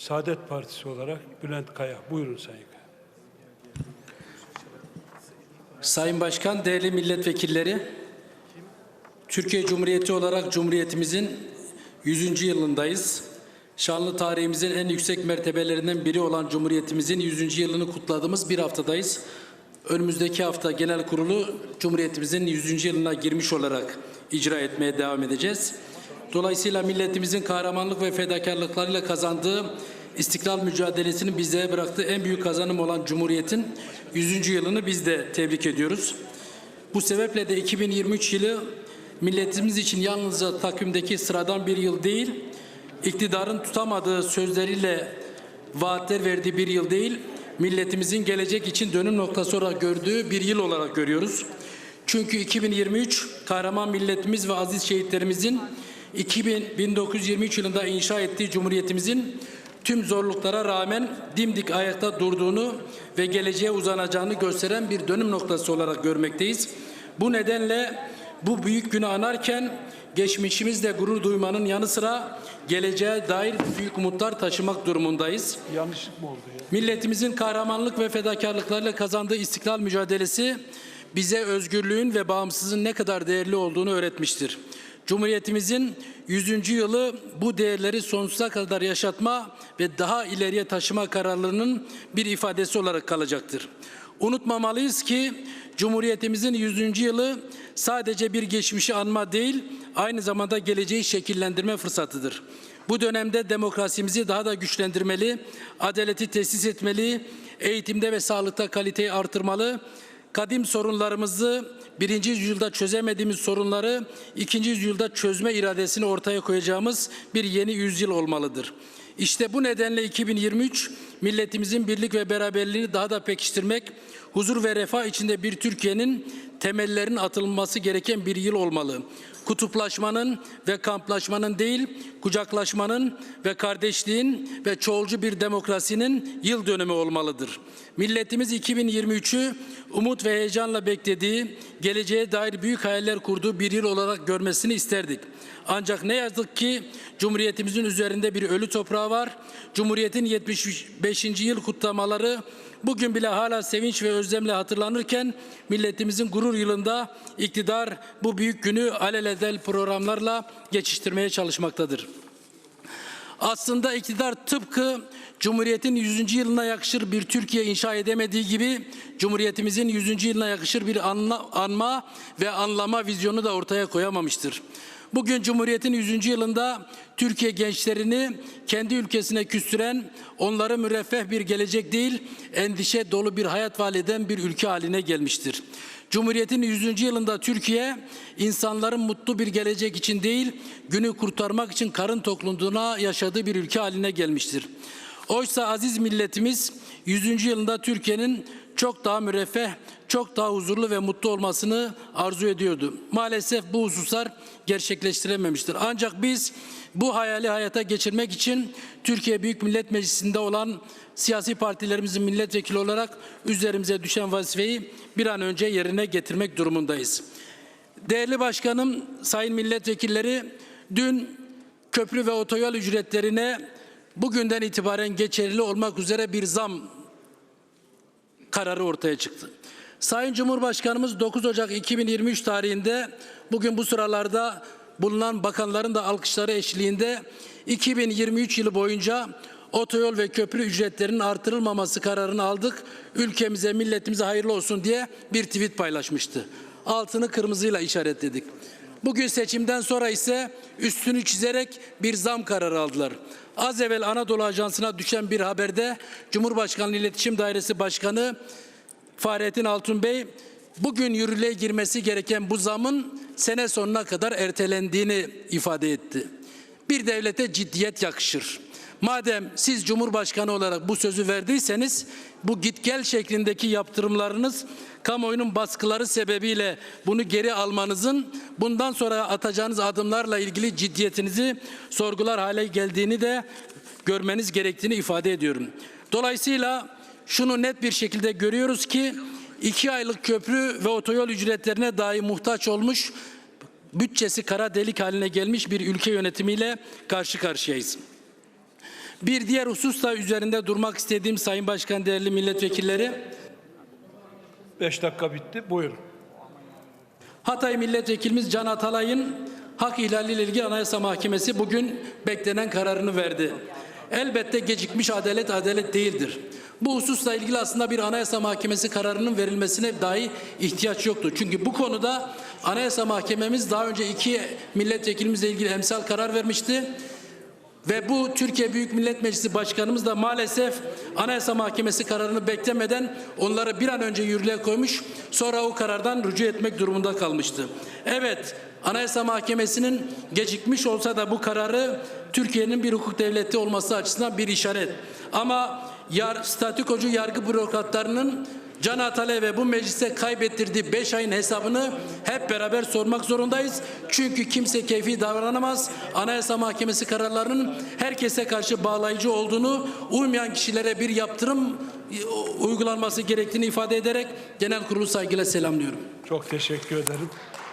Saadet Partisi olarak Bülent Kaya. Buyurun Sayın. Sayın Başkan, değerli milletvekilleri, Türkiye Cumhuriyeti olarak Cumhuriyetimizin 100. yılındayız. Şanlı tarihimizin en yüksek mertebelerinden biri olan Cumhuriyetimizin 100. yılını kutladığımız bir haftadayız. Önümüzdeki hafta genel kurulu Cumhuriyetimizin 100. yılına girmiş olarak icra etmeye devam edeceğiz. Dolayısıyla milletimizin kahramanlık ve fedakarlıklarıyla kazandığı istiklal mücadelesinin bize bıraktığı en büyük kazanım olan Cumhuriyet'in 100. yılını biz de tebrik ediyoruz. Bu sebeple de 2023 yılı milletimiz için yalnızca takvimdeki sıradan bir yıl değil, iktidarın tutamadığı sözleriyle vaatler verdiği bir yıl değil, milletimizin gelecek için dönüm noktası olarak gördüğü bir yıl olarak görüyoruz. Çünkü 2023 kahraman milletimiz ve aziz şehitlerimizin 2000, 1923 yılında inşa ettiği Cumhuriyetimizin tüm zorluklara rağmen dimdik ayakta durduğunu ve geleceğe uzanacağını gösteren bir dönüm noktası olarak görmekteyiz. Bu nedenle bu büyük günü anarken geçmişimizle gurur duymanın yanı sıra geleceğe dair büyük umutlar taşımak durumundayız. Yanlışlık mı oldu ya? Milletimizin kahramanlık ve fedakarlıklarıyla kazandığı istiklal mücadelesi bize özgürlüğün ve bağımsızlığın ne kadar değerli olduğunu öğretmiştir. Cumhuriyetimizin 100. yılı bu değerleri sonsuza kadar yaşatma ve daha ileriye taşıma kararlarının bir ifadesi olarak kalacaktır. Unutmamalıyız ki Cumhuriyetimizin 100. yılı sadece bir geçmişi anma değil, aynı zamanda geleceği şekillendirme fırsatıdır. Bu dönemde demokrasimizi daha da güçlendirmeli, adaleti tesis etmeli, eğitimde ve sağlıkta kaliteyi artırmalı, kadim sorunlarımızı birinci yüzyılda çözemediğimiz sorunları ikinci yüzyılda çözme iradesini ortaya koyacağımız bir yeni yüzyıl olmalıdır. İşte bu nedenle 2023 milletimizin birlik ve beraberliğini daha da pekiştirmek, huzur ve refah içinde bir Türkiye'nin temellerinin atılması gereken bir yıl olmalı. Kutuplaşmanın ve kamplaşmanın değil, kucaklaşmanın ve kardeşliğin ve çoğulcu bir demokrasinin yıl dönümü olmalıdır. Milletimiz 2023'ü umut ve heyecanla beklediği, geleceğe dair büyük hayaller kurduğu bir yıl olarak görmesini isterdik. Ancak ne yazık ki Cumhuriyetimizin üzerinde bir ölü toprağı var. Cumhuriyetin 75. yıl kutlamaları bugün bile hala sevinç ve özlemle hatırlanırken milletimizin gurur yılında iktidar bu büyük günü aleledel programlarla geçiştirmeye çalışmaktadır. Aslında iktidar tıpkı Cumhuriyet'in 100. yılına yakışır bir Türkiye inşa edemediği gibi Cumhuriyetimizin 100. yılına yakışır bir anla, anma ve anlama vizyonu da ortaya koyamamıştır. Bugün Cumhuriyet'in 100. yılında Türkiye gençlerini kendi ülkesine küstüren, onları müreffeh bir gelecek değil, endişe dolu bir hayat vaat eden bir ülke haline gelmiştir. Cumhuriyet'in 100. yılında Türkiye insanların mutlu bir gelecek için değil, günü kurtarmak için karın tokluğuna yaşadığı bir ülke haline gelmiştir. Oysa aziz milletimiz 100. yılında Türkiye'nin çok daha müreffeh, çok daha huzurlu ve mutlu olmasını arzu ediyordu. Maalesef bu hususlar gerçekleştirememiştir. Ancak biz bu hayali hayata geçirmek için Türkiye Büyük Millet Meclisi'nde olan siyasi partilerimizin milletvekili olarak üzerimize düşen vazifeyi bir an önce yerine getirmek durumundayız. Değerli başkanım, sayın milletvekilleri dün köprü ve otoyol ücretlerine bugünden itibaren geçerli olmak üzere bir zam kararı ortaya çıktı. Sayın Cumhurbaşkanımız 9 Ocak 2023 tarihinde bugün bu sıralarda bulunan bakanların da alkışları eşliğinde 2023 yılı boyunca otoyol ve köprü ücretlerinin artırılmaması kararını aldık. Ülkemize, milletimize hayırlı olsun diye bir tweet paylaşmıştı. Altını kırmızıyla işaretledik. Bugün seçimden sonra ise üstünü çizerek bir zam kararı aldılar. Az evvel Anadolu Ajansı'na düşen bir haberde Cumhurbaşkanlığı İletişim Dairesi Başkanı Fahrettin Altun Bey bugün yürürlüğe girmesi gereken bu zamın sene sonuna kadar ertelendiğini ifade etti. Bir devlete ciddiyet yakışır. Madem siz Cumhurbaşkanı olarak bu sözü verdiyseniz bu git gel şeklindeki yaptırımlarınız kamuoyunun baskıları sebebiyle bunu geri almanızın bundan sonra atacağınız adımlarla ilgili ciddiyetinizi sorgular hale geldiğini de görmeniz gerektiğini ifade ediyorum. Dolayısıyla şunu net bir şekilde görüyoruz ki iki aylık köprü ve otoyol ücretlerine dahi muhtaç olmuş bütçesi kara delik haline gelmiş bir ülke yönetimiyle karşı karşıyayız. Bir diğer husus da üzerinde durmak istediğim Sayın Başkan, değerli milletvekilleri, Beş dakika bitti. Buyurun. Hatay Milletvekilimiz Can Atalay'ın hak ihlaliyle ilgili Anayasa Mahkemesi bugün beklenen kararını verdi. Elbette gecikmiş adalet adalet değildir. Bu hususla ilgili aslında bir Anayasa Mahkemesi kararının verilmesine dahi ihtiyaç yoktu. Çünkü bu konuda Anayasa Mahkememiz daha önce iki milletvekilimizle ilgili emsal karar vermişti. Ve bu Türkiye Büyük Millet Meclisi Başkanımız da maalesef Anayasa Mahkemesi kararını beklemeden onları bir an önce yürürlüğe koymuş. Sonra o karardan rücu etmek durumunda kalmıştı. Evet Anayasa Mahkemesi'nin gecikmiş olsa da bu kararı Türkiye'nin bir hukuk devleti olması açısından bir işaret. Ama yar, statükocu yargı bürokratlarının Can Atalay ve bu meclise kaybettirdiği 5 ayın hesabını hep beraber sormak zorundayız. Çünkü kimse keyfi davranamaz. Anayasa Mahkemesi kararlarının herkese karşı bağlayıcı olduğunu, uymayan kişilere bir yaptırım e, uygulanması gerektiğini ifade ederek genel kurulu saygıyla selamlıyorum. Çok teşekkür ederim.